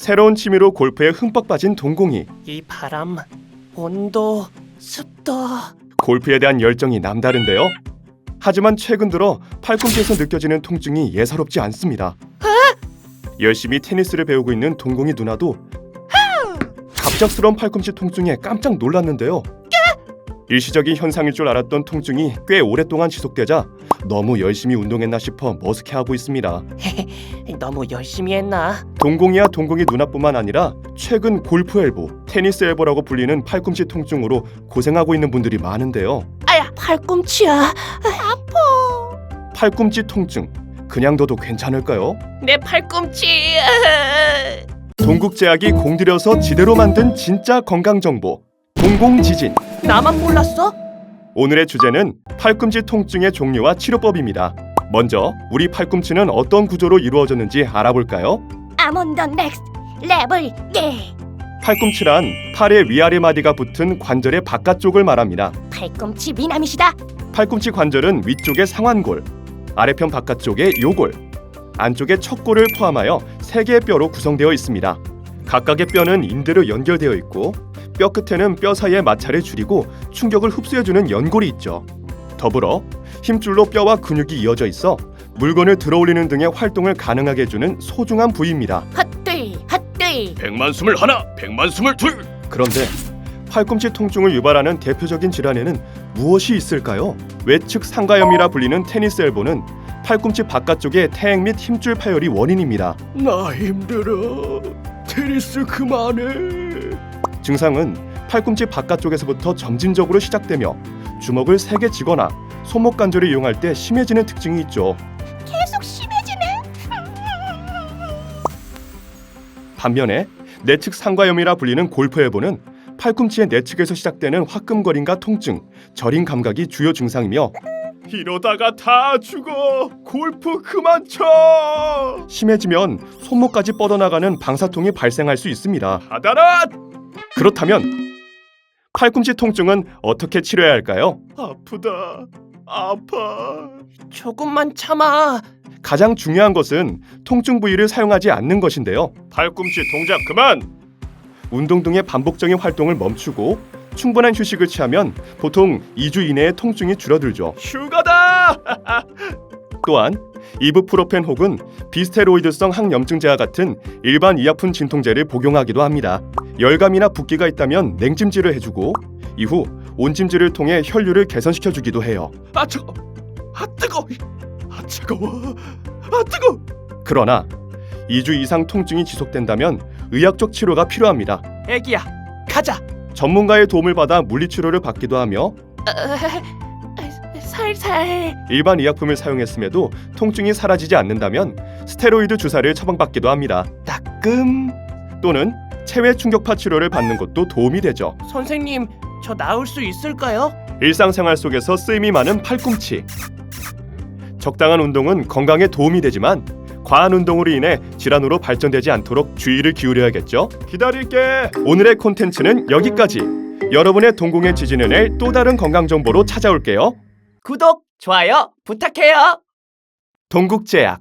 새로운 취미로 골프에 흠뻑 빠진 동공이 이 바람, 온도, 습도. 골프에 대한 열정이 남다른데요. 하지만 최근 들어 팔꿈치에서 느껴지는 통증이 예사롭지 않습니다. 열심히 테니스를 배우고 있는 동공이 누나도 갑작스러운 팔꿈치 통증에 깜짝 놀랐는데요. 일시적인 현상일 줄 알았던 통증이 꽤 오랫동안 지속되자 너무 열심히 운동했나 싶어 머쓱해하고 있습니다. 너무 열심히 했나? 동공이와 동공이 누나뿐만 아니라 최근 골프 엘보, 테니스 엘보라고 불리는 팔꿈치 통증으로 고생하고 있는 분들이 많은데요. 아야, 팔꿈치야. 팔꿈치 통증 그냥 둬도 괜찮을까요? 내 팔꿈치. 동국제약이 공들여서 지대로 만든 진짜 건강 정보 동공지진 나만 몰랐어? 오늘의 주제는 팔꿈치 통증의 종류와 치료법입니다. 먼저 우리 팔꿈치는 어떤 구조로 이루어졌는지 알아볼까요? 아몬드 넥스트 레벨 예 팔꿈치란 팔의 위아래 마디가 붙은 관절의 바깥쪽을 말합니다. 팔꿈치 미남이시다 팔꿈치 관절은 위쪽의 상완골, 아래편 바깥쪽의 요골, 안쪽의 척골을 포함하여 세 개의 뼈로 구성되어 있습니다. 각각의 뼈는 인대로 연결되어 있고 뼈 끝에는 뼈 사이의 마찰을 줄이고 충격을 흡수해주는 연골이 있죠. 더불어 힘줄로 뼈와 근육이 이어져 있어 물건을 들어올리는 등의 활동을 가능하게 해주는 소중한 부위입니다. 핫들 핫들 백만 스물 하나, 백만 스물 둘. 그런데 팔꿈치 통증을 유발하는 대표적인 질환에는 무엇이 있을까요? 외측 상가염이라 불리는 테니스 엘보는 팔꿈치 바깥쪽의 태행 및 힘줄 파열이 원인입니다. 나 힘들어. 테니스 그만해. 증상은 팔꿈치 바깥쪽에서부터 점진적으로 시작되며 주먹을 세게 쥐거나 손목 관절을 이용할 때 심해지는 특징이 있죠. 계속 심해지네 반면에 내측 상과염이라 불리는 골프 엘보는 팔꿈치의 내측에서 시작되는 화끈거림과 통증, 저림 감각이 주요 증상이며 이러다가 다 죽어 골프 그만 쳐 심해지면 손목까지 뻗어나가는 방사통이 발생할 수 있습니다 하다라 그렇다면 팔꿈치 통증은 어떻게 치료해야 할까요? 아프다 아파 조금만 참아. 가장 중요한 것은 통증 부위를 사용하지 않는 것인데요. 팔꿈치 동작 그만. 운동 등의 반복적인 활동을 멈추고 충분한 휴식을 취하면 보통 2주 이내에 통증이 줄어들죠. 휴가다. 또한 이브프로펜 혹은 비스테로이드성 항염증제와 같은 일반 의약품 진통제를 복용하기도 합니다. 열감이나 붓기가 있다면 냉찜질을 해주고 이후 온찜질을 통해 혈류를 개선시켜 주기도 해요. 아 뜨거. 아 뜨거. 아 차가워. 아 뜨거. 그러나 2주 이상 통증이 지속된다면 의학적 치료가 필요합니다. 애기야, 가자. 전문가의 도움을 받아 물리치료를 받기도 하며 살살. 일반 의약품을 사용했음에도 통증이 사라지지 않는다면 스테로이드 주사를 처방받기도 합니다. 따끔 또는 체외 충격파 치료를 받는 것도 도움이 되죠. 선생님, 저 나을 수 있을까요? 일상생활 속에서 쓰임이 많은 팔꿈치. 적당한 운동은 건강에 도움이 되지만 과한 운동으로 인해 질환으로 발전되지 않도록 주의를 기울여야겠죠. 기다릴게. 오늘의 콘텐츠는 여기까지. 여러분의 동공의 지진을 낼 또 다른 건강 정보로 찾아올게요. 구독, 좋아요 부탁해요. 동국제약